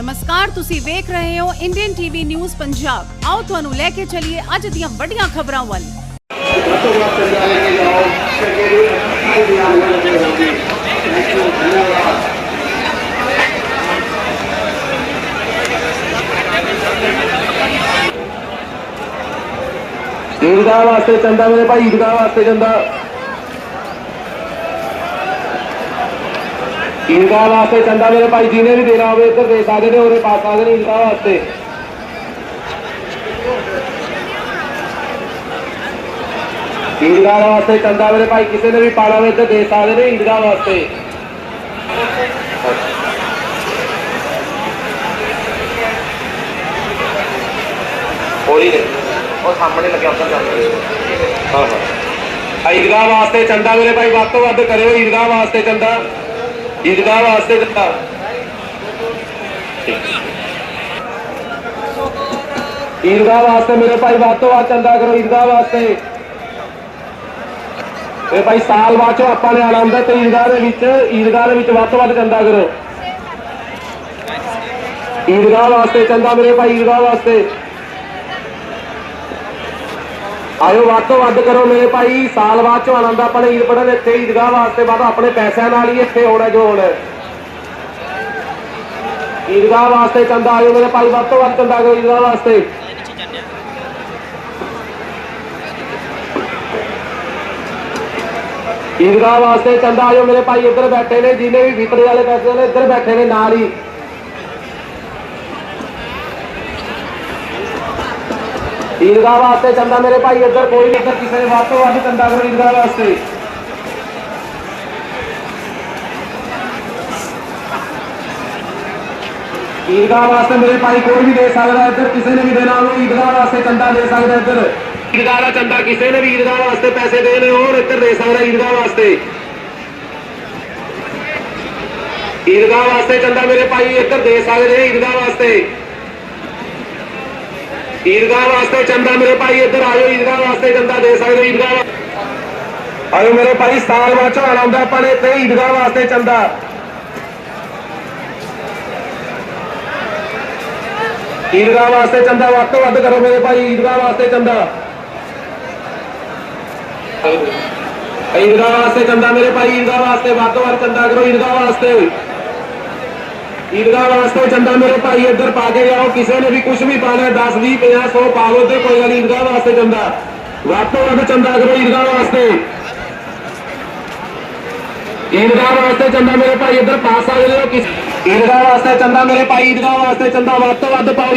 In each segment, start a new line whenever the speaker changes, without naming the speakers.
ਨਮਸਕਾਰ, ਤੁਸੀਂ ਵੇਖ ਰਹੇ ਹੋ ਇੰਡੀਅਨ ਟੀਵੀ ਨਿਊਜ਼ ਪੰਜਾਬ ਆਓ ਤੁਹਾਨੂੰ ਲੈ ਕੇ ਚੱਲੀਏ ਅੱਜ ਦੀਆਂ ਵੱਡੀਆਂ ਖਬਰਾਂ ਵੱਲ।
ਈਦਗਾਹ ਵਾਸਤੇ ਚੰਦਾ ਮੇਰੇ ਭਾਈ ਈਦਗਾਹ ਵਾਸਤੇ ਚੰਦਾ ਈਦਗਾਹ ਵਾਸਤੇ ਚੰਦਾ ਮੇਰੇ ਭਾਈ ਜਿਹਨੇ ਵੀ ਦੇਣਾ ਹੋਵੇ ਇੱਧਰ ਦੇ ਸਕਦੇ ਨੇ ਉਹਦੇ ਪਾ ਸਕਦੇ ਨੇ ਈਦਗਾਹ ਵਾਸਤੇ। ਈਦਗਾਹ ਵਾਸਤੇ ਚੰਦਾ ਮੇਰੇ ਭਾਈ ਕਿਸੇ ਨੇ ਵੀ ਪਾਣਾ ਹੋਵੇ ਇੱਧਰ ਦੇ ਸਕਦੇ ਨੇ ਈਦਗਾਹ ਵਾਸਤੇ। ਹੋਲੀ ਨੇ ਉਹ ਸਾਹਮਣੇ ਲੱਗਿਆ ਉੱਧਰ ਜਾਂਦੇ ਹਾਂ ਹਾਂ। ਈਦਗਾਹ ਵਾਸਤੇ ਚੰਦਾ ਮੇਰੇ ਭਾਈ ਵੱਧ ਤੋਂ ਵੱਧ ਕਰਿਓ ਈਦਗਾਹ ਵਾਸਤੇ ਚੰਦਾ। ਈਦਗਾਹ ਵਾਸਤੇ ਚੰਦਾ ਈਦਗਾਹ ਵਾਸਤੇ ਮੇਰੇ ਭਾਈ ਵੱਧ ਤੋਂ ਵੱਧ ਚੰਦਾ ਕਰੋ, ਈਦਗਾਹ ਵਾਸਤੇ। ਇਹ ਭਾਈ ਸਾਲ ਬਾਅਦ ਚੋਂ ਆਪਾਂ ਨੇ ਆਉਂਦਾ ਤੇ ਈਦਗਾਹ ਦੇ ਵਿੱਚ, ਈਦਗਾਹ ਦੇ ਵਿੱਚ ਵੱਧ ਤੋਂ ਵੱਧ ਚੰਦਾ ਕਰੋ। ਈਦਗਾਹ ਵਾਸਤੇ ਚੰਦਾ ਮੇਰੇ ਭਾਈ, ਈਦਗਾਹ ਵਾਸਤੇ। ਆਇਓ ਵੱਧ ਤੋਂ ਵੱਧ ਕਰੋ ਮੇਰੇ ਭਾਈ। ਸਾਲ ਬਾਅਦ ਚ ਆਨੰਦ ਆਪਾਂ ਨੇ ਈਦ ਪੜਨ ਇੱਥੇ ਈਦਗਾਹ ਵਾਸਤੇ ਬਾਅਦ ਆਪਣੇ ਪੈਸਿਆਂ ਨਾਲ ਹੀ ਇੱਥੇ ਹੋਣਾ ਜੋ ਹੋਣਾ ਈਦਗਾਹ ਵਾਸਤੇ ਚੰਦਾ ਆਇਓ ਮੇਰੇ ਭਾਈ, ਵੱਧ ਤੋਂ ਵੱਧ ਚੰਦਾ ਕਰੋ ਈਦਗਾਹ ਵਾਸਤੇ। ਈਦਗਾਹ ਵਾਸਤੇ ਚੰਦਾ ਆਇਓ ਮੇਰੇ ਭਾਈ, ਇੱਧਰ ਬੈਠੇ ਨੇ ਜਿਹਨੇ ਵੀ ਵਿਪਰੇ ਵਾਲੇ ਪੈਸੇ ਨੇ, ਇੱਧਰ ਬੈਠੇ ਨੇ ਨਾਲ ਹੀ। ਈਦਗਾਹ ਵਾਸਤੇ ਚੰਦਾ ਮੇਰੇ ਭਾਈ ਇੱਧਰ, ਕੋਈ ਨਹੀਂ ਇੱਧਰ ਕਿਸੇ ਵੱਧ ਤੋਂ ਵੱਧ ਚੰਦਾ ਕਰੋ ਈਦਗਾਹ ਵਾਸਤੇ। ਈਦਗਾਹ ਵਾਸਤੇ ਮੇਰੇ ਭਾਈ ਕੋਈ ਵੀ ਦੇ ਸਕਦਾ ਇੱਧਰ, ਕਿਸੇ ਨੇ ਵੀ ਦੇਣਾ ਉਹ ਈਦਗਾਹ ਵਾਸਤੇ ਚੰਦਾ ਦੇ ਸਕਦਾ ਇੱਧਰ। ਈਦਗਾਹ ਦਾ ਚੰਦਾ ਕਿਸੇ ਨੇ ਵੀ ਈਦਗਾਹ ਵਾਸਤੇ ਪੈਸੇ ਦੇਣੇ ਹੋਰ ਇੱਧਰ ਦੇ ਸਕਦਾ ਈਦਗਾਹ ਵਾਸਤੇ। ਈਦਗਾਹ ਵਾਸਤੇ ਚੰਦਾ ਮੇਰੇ ਭਾਈ ਇੱਧਰ ਦੇ ਸਕਦੇ ਨੇ ਈਦਗਾਹ ਵਾਸਤੇ। ਈਦਗਾਹ ਵਾਸਤੇ ਚੰਦਾ ਮੇਰੇ ਭਾਈ ਇੱਧਰ ਆਇਓ ਈਦਗਾਹ ਵਾਸਤੇ ਚੰਦਾ ਦੇ ਸਕਦੇ ਈਦਗਾਹ ਆਇਓ ਮੇਰੇ ਭਾਈ, ਸਾਲ ਬਾਅਦ ਚੋਂ ਆਉਂਦਾ, ਆਪਾਂ ਨੇ ਇੱਥੇ ਈਦਗਾਹ ਵਾਸਤੇ ਚੰਦਾ। ਈਦਗਾਹ ਵਾਸਤੇ ਚੰਦਾ, ਵੱਧ ਤੋਂ ਵੱਧ ਕਰੋ ਮੇਰੇ ਭਾਈ, ਈਦਗਾਹ ਵਾਸਤੇ ਚੰਦਾ। ਈਦਗਾਹ ਵਾਸਤੇ ਚੰਦਾ ਮੇਰੇ ਭਾਈ, ਈਦਗਾਹ ਵਾਸਤੇ ਵੱਧ ਤੋਂ ਵੱਧ ਚੰਦਾ ਕਰੋ, ਈਦਗਾਹ ਵਾਸਤੇ। ਈਦਗਾਹ ਵਾਸਤੇ ਚੰਦਾ ਮੇਰੇ ਭਾਈ ਇੱਧਰ ਪਾ ਕੇ ਜਾਓ ਕਿਸੇ ਨੇ ਵੀ ਕੁਝ ਵੀ ਪਾਣਾ 10 20 50 100 ਪਾਵੋ ਤੇ ਕੋਈ ਗੱਲ ਨੀ, ਈਦਗਾਹ ਵਾਸਤੇ ਚੰਦਾ ਵੱਧ ਤੋਂ ਵੱਧ ਚੰਦਾ ਕਰੋ ਈਦਗਾਹ ਵਾਸਤੇ ਈਦਗਾਹ ਵਾਸਤੇ ਚੰਦਾ ਮੇਰੇ ਭਾਈ ਇੱਧਰ ਪਾ ਸਕਦੇ ਹੋ ਕਿਸ ਈਦਗਾਹ ਵਾਸਤੇ ਚੰਦਾ ਮੇਰੇ ਭਾਈ ਈਦਗਾਹ ਵਾਸਤੇ ਚੰਦਾ ਵੱਧ ਤੋਂ ਵੱਧ ਪਾਓ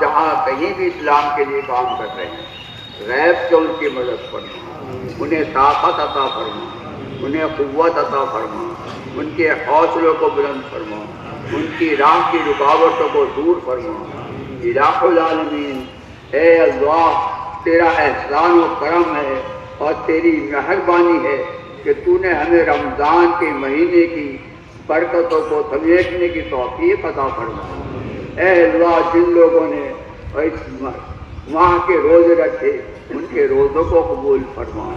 جہاں کہیں بھی اسلام کے لیے کام کر رہے
ہیں، غیب سے ان کی مدد فرما، انہیں طاقت عطا فرما، انہیں قوت عطا فرما، ان کے حوصلوں کو بلند فرما، ان کی راہ کی رکاوٹوں کو دور فرما۔ عراق العالمین، اے اللہ، تیرا احسان و کرم ہے اور تیری مہربانی ہے کہ تو نے ہمیں رمضان کے مہینے کی برکتوں کو سمیٹنے کی توفیق عطا فرمائی۔ اے اللہ، جن لوگوں نے وہاں کے روز رکھے، ان کے روزوں کو قبول فرما۔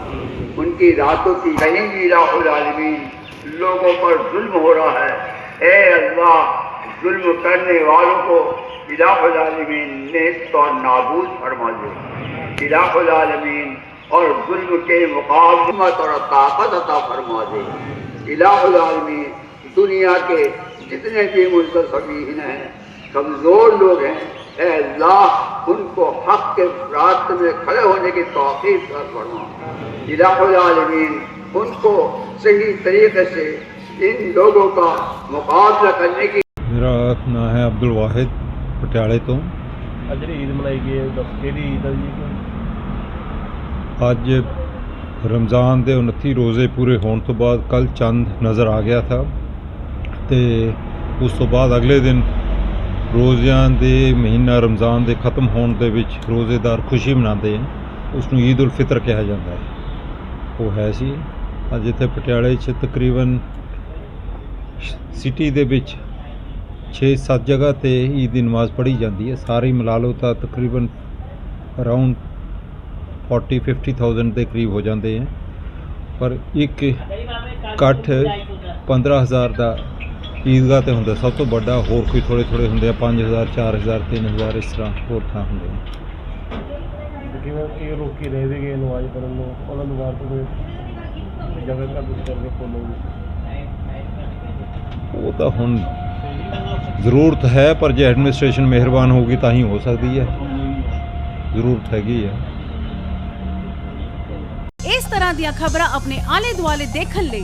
ان کی راتوں کی کہیں گی راہ العالمین لوگوں پر ظلم ہو رہا ہے۔ اے اللہ، ظلم کرنے والوں کو الہ العالمین نیست اور نابود فرما دے۔ الہ العالمین اور ظلم کے مقابلت اور طاقت عطا فرما دے۔ الہ العالمین، دنیا کے جتنے بھی ملتظمین ہیں कमज़ोर लोग हैं ए अल्लाह उनको हक के रास्ते में खड़े होने की तौफीक कर फरमा इलामीन उनको सही तरीके से इन लोगों का मुकाबला करने की
ਮੇਰਾ ਨਾਮ ਹੈ ਅਬਦੁਲ ਵਾਹਿਦ ਪਟਿਆਲੇ ਤੋਂ
ਅੱਜ ਜਿਹੜੀ ਈਦ ਮਨਾਈ ਗਈ ਹੈ ਦੱਸ ਕਿਹੜੀ ਈਦ ਹੈ ਜੀ
ਅੱਜ ਰਮਜ਼ਾਨ ਦੇ 29 ਰੋਜ਼ੇ ਪੂਰੇ ਹੋਣ ਤੋਂ ਬਾਅਦ ਕੱਲ ਚੰਦ ਨਜ਼ਰ ਆ ਗਿਆ ਥਾ ਤੇ ਉਸ ਤੋਂ ਬਾਅਦ ਅਗਲੇ ਦਿਨ ਰੋਜ਼ਿਆਂ ਦੇ ਮਹੀਨਾ ਰਮਜ਼ਾਨ ਦੇ ਖਤਮ ਹੋਣ ਦੇ ਵਿੱਚ ਰੋਜ਼ੇਦਾਰ ਖੁਸ਼ੀ ਮਨਾਉਂਦੇ ਹਨ ਉਸ ਨੂੰ ਈਦ ਉਲ ਫਿਤਰ ਕਿਹਾ ਜਾਂਦਾ ਹੈ। ਉਹ ਹੈ ਸੀ, ਅੱਜ ਇੱਥੇ ਪਟਿਆਲੇ 'ਚ ਤਕਰੀਬਨ ਸਿਟੀ ਦੇ ਵਿੱਚ 6-7 ਜਗ੍ਹਾ ਤੇ ਈਦ ਦੀ ਨਮਾਜ਼ ਪੜ੍ਹੀ ਜਾਂਦੀ ਹੈ। ਸਾਰੀ ਮਿਲਾ ਲਓ ਤਾਂ ਤਕਰੀਬਨ ਅਰਾਊਂਡ 40 50000 ਦੇ ਕਰੀਬ ਹੋ ਜਾਂਦੇ ਹੈ। ਪਰ ਇੱਕ ਇਕੱਠ 15000 ਦਾ ਈਦਗਾਹ ਤੇ ਹੁੰਦਾ ਸਭ ਤੋਂ ਵੱਡਾ ਹੋਰ ਕੋਈ ਥੋੜੇ ਥੋੜੇ ਹੁੰਦੇ ਆ 5000 4000 3000 ਇਸ ਤਰ੍ਹਾਂ ਹੋਰ ਥਾਂ ਹੁੰਦੇ ਆ।
ਤੇ ਕਿਵੇਂ ਕੀ ਰੋਕੀ ਰਹੇ ਸੀਗੇ ਨਮਾਜ਼ ਪੜ੍ਹਨ ਨੂੰ? ਉਹਨਾਂ ਨੂੰ ਬਾਅਦ ਕੋਈ ਜਗ੍ਹਾ ਘੱਟ ਕਰਕੇ ਫੋਲੋ
ਉਹ ਤਾਂ ਹੁਣ ਜ਼ਰੂਰਤ ਹੈ ਪਰ ਜੇ ਐਡਮਿਨਿਸਟ੍ਰੇਸ਼ਨ ਮਿਹਰਬਾਨ ਹੋਊਗੀ ਤਾਂ ਹੀ ਹੋ ਸਕਦੀ ਹੈ। ਜ਼ਰੂਰਤ ਹੈਗੀ ਹੈ।
ਇਸ ਤਰ੍ਹਾਂ ਦੀਆਂ ਖਬਰਾਂ ਆਪਣੇ ਆਲੇ ਦੁਆਲੇ ਦੇਖਣ ਲਈ